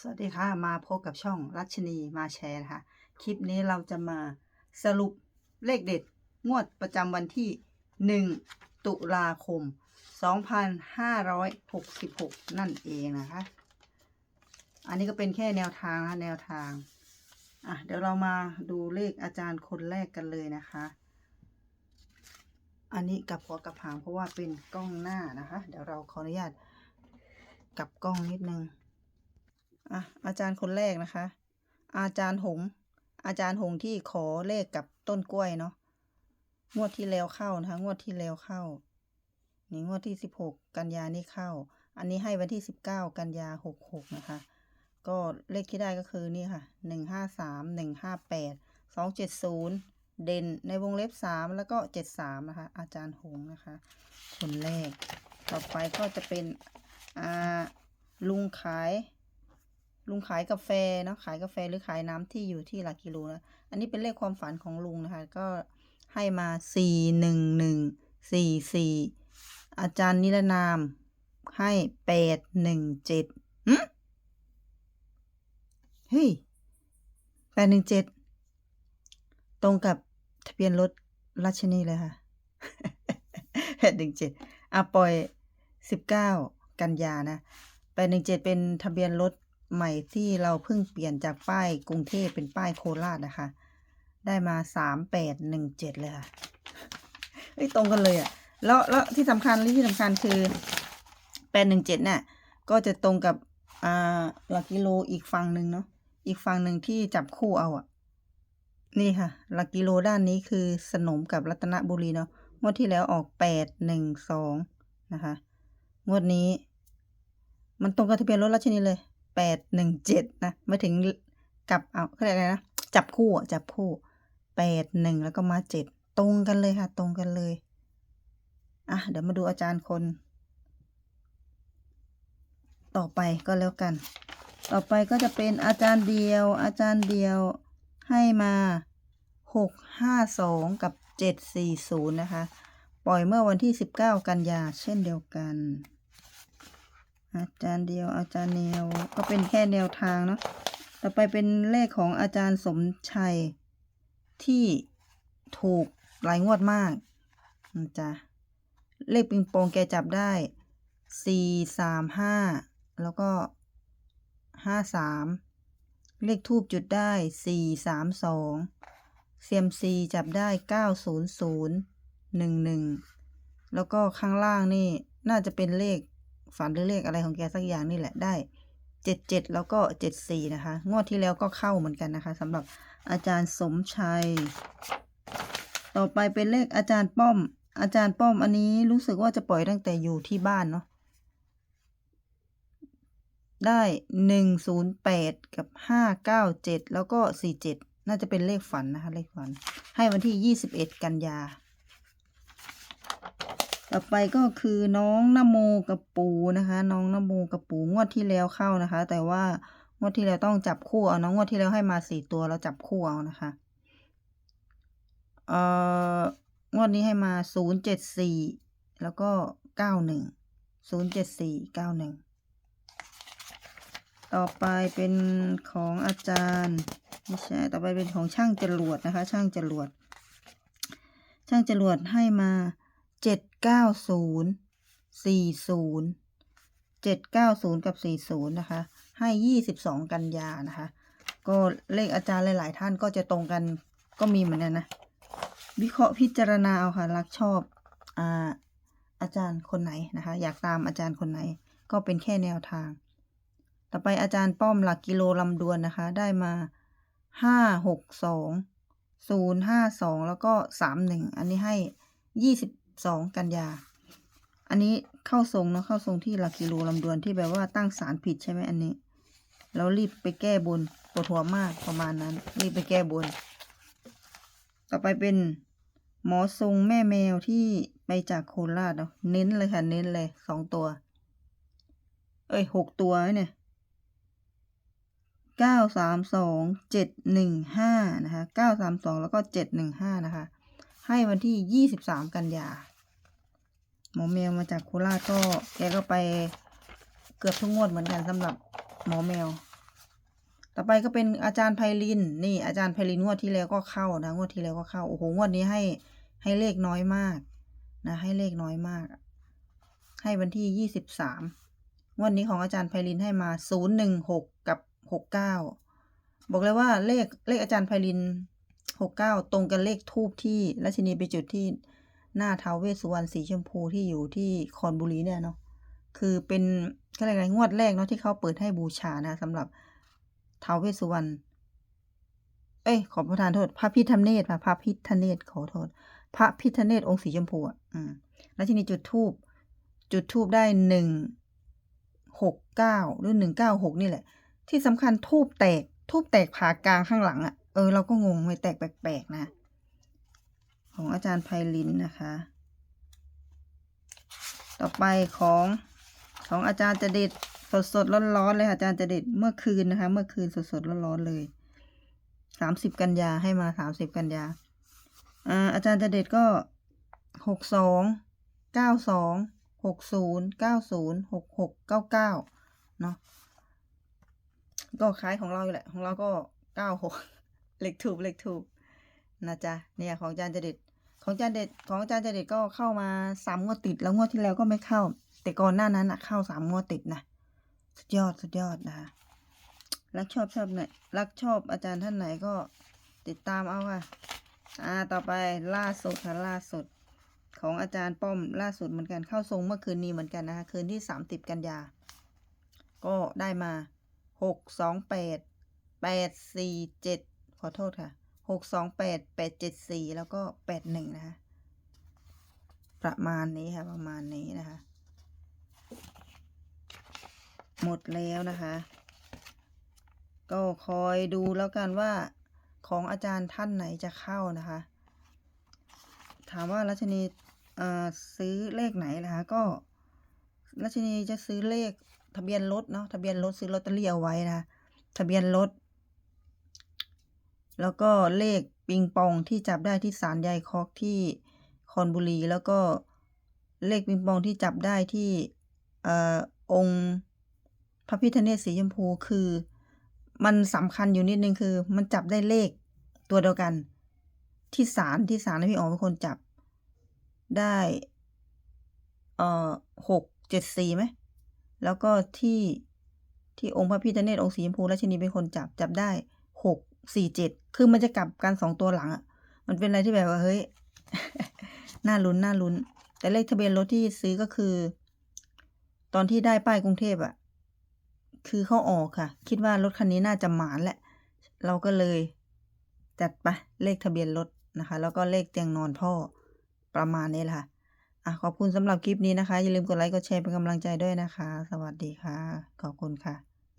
สวัสดีค่ะมาพบกับช่องรัชนีมาแชร์นะคะคลิปนี้เราจะมาสรุปเลขเด็ดงวดประจำวันที่ 1 ตุลาคม 2566 นั่นเองนะคะ อันนี้ก็เป็นแค่แนวทางนะแนวทาง อะ เดี๋ยวเรามาดูเลขอาจารย์คนแรกกันเลยนะคะ อันนี้กับหัวกับหางเพราะว่าเป็นกล้องหน้านะคะ เดี๋ยวเราขออนุญาตกับกล้องนิดนึง อะอาจารย์คนแรกนะคะ อาจารย์หง อาจารย์หงที่ขอเลขกับต้นกล้วยเนาะงวดที่แล้วเข้านะคะงวดที่แล้วเข้านี่งวดที่สิบหกกันยานี่เข้า อันนี้ให้วันที่สิบเก้ากันยาหกหกนะคะ ก็เลขที่ได้ก็คือนี่ค่ะหนึ่งห้าสามหนึ่งห้าแปดสองเจ็ดศูนย์เด่นในวงเล็บสามแล้วก็เจ็ดสามนะคะ อาจารย์หงนะคะ คนแรก ต่อไปก็จะเป็น อ่า ลุงขาย ลุงขายกาแฟเนาะขายกาแฟหรือขายน้ำที่อยู่ที่หลักกิโลนะอันนี้เป็นเลขความฝันของลุงนะคะ ก็ให้มาสี่หนึ่งหนึ่งสี่สี่อาจารย์นิรนามให้แปดหนึ่งเจ็ดหึเฮ้ยแปดหนึ่งเจ็ดตรงกับทะเบียนรถราชนีเลยค่ะแปดหนึ่งเจ็ดอะปล่อยสิบเก้ากันยานะแปดหนึ่งเจ็ดเป็นทะเบียนรถ ใหม่ที่เราเพิ่งเปลี่ยนจากป้ายกรุงเทพเป็นป้ายโคราชนะคะ ได้มาสามแปดหนึ่งเจ็ดเลยค่ะเฮ้ยตรงกันเลยอะ่ะ แล้วแล้วที่สำคัญที่สำคัญคือแปดหนึ่งเจ็ดเนี่ยก็จะตรงกับอ่าหลักกิโลอีกฝั่งหนึ่งเนาะอีกฝั่งหนึ่งที่จับคู่เอาอะ่ะ นี่ค่ะ หลักกิโลด้านนี้คือสนมกับรัตนบุรีเนาะงวดที่แล้วออกแปดหนึ่งสองนะคะ งวดนี้ มันตรงกับทะเบียนรถราชนีเลย แปดหนึ่งเจ็ดนะไม่ถึงกับเอาเขาเรียกอะไรนะจับคู่จับคู่แปดหนึ่งแล้วก็มาเจ็ดตรงกันเลยค่ะ ตรงกันเลยอะเดี๋ยวมาดูอาจารย์คน ต่อไปก็แล้วกัน ต่อไปก็จะเป็นอาจารย์เดียว อาจารย์เดียวให้มาหกห้าสองกับเจ็ดสี่ศูนย์นะคะ ปล่อยเมื่อวันที่สิบเก้ากันยาเช่นเดียวกัน อาจารย์เดียวอาจารย์แนวก็เป็นแค่แนวทางเนาะต่อไปเป็นเลขของอาจารย์สมชัย ที่ถูกหลายงวดมากนะจ๊ะเลขปิงปองแกจับได้สี่สามห้าแล้วก็ห้าสามเลขทูบจุดได้สี่สามสองเซียมซีจับได้เก้าศูนย์ศูนย์หนึ่งหนึ่งแล้วก็ข้างล่างนี่น่าจะเป็นเลข ฝันหรือเลขอะไรของแกสักอย่างนี่แหละได้เจ็ดเจ็ดแล้วก็เจ็ดสี่นะคะ งวดที่แล้วก็เข้าเหมือนกันนะคะสำหรับอาจารย์สมชัย ต่อไปเป็นเลขอาจารย์ป้อม อาจารย์ป้อมอันนี้รู้สึกว่าจะปล่อยตั้งแต่อยู่ที่บ้านเนาะได้หนึ่งศูนย์แปดกับห้าเก้าเจ็ดแล้วก็สี่เจ็ดน่าจะเป็นเลขฝันนะคะ เลขฝัน ให้วันที่ยี่สิบเอ็ดกันยา ต่อไปก็คือน้องนโมกับปูนะคะ น้องนโมกับปูงวดที่แล้วเข้านะคะ แต่ว่างวดที่แล้วต้องจับคู่เอาน้องงวดที่แล้วให้มาสี่ตัวแล้วจับคู่เอานะคะเอ่องวดนี้ให้มาศูนย์เจ็ดสี่แล้วก็เก้าหนึ่งศูนย์เจ็ดสี่เก้าหนึ่งต่อไปเป็นของอาจารย์ไม่ใช่ต่อไปเป็นของช่างจรวดนะคะ ช่างจรวด ช่างจรวดให้มา เจ็ดเก้าศูนย์สี่ศูนย์เจ็ดเก้าศูนย์กับสี่ศูนย์นะคะ ให้ยี่สิบสองกันยานะคะ ก็เลขอาจารย์หลาย ๆ ท่านก็จะตรงกันก็มีเหมือนกันนะ วิเคราะห์พิจารณาเอาค่ะ รักชอบอ่าอาจารย์คนไหนนะคะ อยากตามอาจารย์คนไหน ก็เป็นแค่แนวทาง ต่อไปอาจารย์ป้อมหลักกิโลลำดวนนะคะ ได้มาห้าหกสองศูนย์ห้าสองแล้วก็สามหนึ่งอันนี้ให้ยี่สิบ สองกันยา อันนี้เข้าทรงเนาะเข้าทรงที่หลักกิโลลำดวนที่แบบว่าตั้งสารผิดใช่ไหมอันนี้ แล้วรีบไปแก้บนปวดหัวมากประมาณนั้น รีบไปแก้บน ต่อไปเป็นหมอทรงแม่แมวที่ไปจากโคราชเนาะเน้นเลยค่ะ เน้นเลยสองตัว เอ้ยหกตัวเนี่ยเก้าสามสองเจ็ดหนึ่งห้านะคะเก้าสามสองแล้วก็เจ็ดหนึ่งห้านะคะ ให้วันที่ยี่สิบสามกันยา หมอแมวมาจากโคราชก็แกก็ไปเกือบทุกงวดเหมือนกันสำหรับหมอแมว ต่อไปก็เป็นอาจารย์ไพลิน นี่อาจารย์ไพลินงวดที่แล้วก็เข้านะงวดที่แล้วก็เข้า โอ้โหงวดนี้ให้ให้เลขน้อยมากนะ ให้เลขน้อยมาก ให้วันที่ยี่สิบสามงวดนี้ของอาจารย์ไพลินให้มาศูนย์หนึ่งหกกับหกเก้าบอกเลยว่าเลขเลขอาจารย์ไพลิน หกเก้าตรงกันเลขทูบที่ราชินีไปจุดที่หน้าท้าวเวสสุวรรณสีชมพูที่อยู่ที่คอนบุรีเนี่ยเนาะคือเป็นก็อะไรยงวดแรกเนาะที่เขาเปิดให้บูชานะสำหรับท้าวเวสสุวรรณเอ้ยขอประทานโทษ พระพิธเนศค่ะพระพิธเนศขอโทษ พระพิธเนศองค์สีชมพูอะอืมแล้วทีนี้จุดทูบจุดทูบได้หนึ่งหกเก้าหรือหนึ่งเก้าหกนี่แหละ ที่สำคัญทูบแตกทูบแตกผ่ากลางข้างหลังอะ่ะ เออ เราก็งงไม่แตกแปลกๆนะ ของอาจารย์ไพลินนะคะ ต่อไปของของอาจารย์จะเด็ดสดสดร้อนร้อนๆเลยค่ะอาจารย์จะเด็ดเมื่อคืนนะคะ เมื่อคืนสดสดร้อนร้อนๆเลยสามสิบกันยาให้มาสามสิบกันยาอ่าอาจารย์จะเด็ดก็หกสองเก้าสองหกศูนย์เก้าศูนย์หกหกเก้าเก้าเนาะก็คล้ายของเราอยู่แหละ ของเราก็เก้าหก เลขถูกเลขถูกนะจ๊ะเนี่ยของอาจารย์จเด็ดของอาจารย์เด็ดของอาจารย์เด็ดก็เข้ามาสามงวดติดแล้วงวดที่แล้วก็ไม่เข้า แต่ก่อนหน้านั้นอะเข้าสามงวดติดนะสุดยอดสุดยอดนะคะรักชอบชอบไหนรักชอบอาจารย์ท่านไหนก็ติดตามเอาค่ะอ่าต่อไปล่าสุดค่ะล่าสุดของอาจารย์ป้อมล่าสุดเหมือนกันเข้าทรงเมื่อคืนนี้เหมือนกันนะคะคืนที่สามสิบกันยา ก็ได้มาหกสองแปดแปดสี่เจ็ด อโทษค่ะหกสองแปดแปดเจ็ดสี่แล้วก็แปดหนึ่งนะคะ ประมาณนี้ค่ะ ประมาณนี้นะคะ หมดแล้วนะคะ ก็คอยดูแล้วกันว่าของอาจารย์ท่านไหนจะเข้านะคะ ถามว่ารัชนีซื้อเลขไหนนะคะ ก็รัชนีจะซื้อเลขทะเบียนรถเนาะทะเบียนรถซื้อลอตเตอรี่เอาไว้นะทะเบียนรถ แล้วก็เลขปิงปองที่จับได้ที่ศาลยายคอกที่คอนบุรี แล้วก็เลขปิงปองที่จับได้ที่เอ่อองค์พระพิฆเนศสีชมพูคือ มันสำคัญอยู่นิดนึงคือ มันจับได้เลขตัวเดียวกัน ที่ศาลที่ศาลนะพี่อ๋อเป็นคนจับได้เอ่อหกเจ็ดสี่ไหมแล้วก็ที่ที่องค์พระพิฆเนศองค์สีชมพูราชินีเป็นคนจับจับได้หก สี่เจ็ดคือมันจะกลับกันสองตัวหลังอะ่ะ มันเป็นอะไรที่แบบว่าเฮ้ย น่าลุ้นน่าลุ้น แต่เลขทะเบียนรถที่ซื้อก็คือ ตอนที่ได้ป้ายกรุงเทพอะ่ะ คือเขาออกค่ะ คิดว่ารถคันนี้น่าจะหมานแหละ เราก็เลย จัดไปเลขทะเบียนรถนะคะ แล้วก็เลขเตียงนอนพ่อประมาณนี้แหละค่ะอะขอบคุณสำหรับคลิปนี้นะคะ อย่าลืมกดไลค์กดแชร์เป็นกำลังใจด้วยนะคะ สวัสดีค่ะ ขอบคุณค่ะ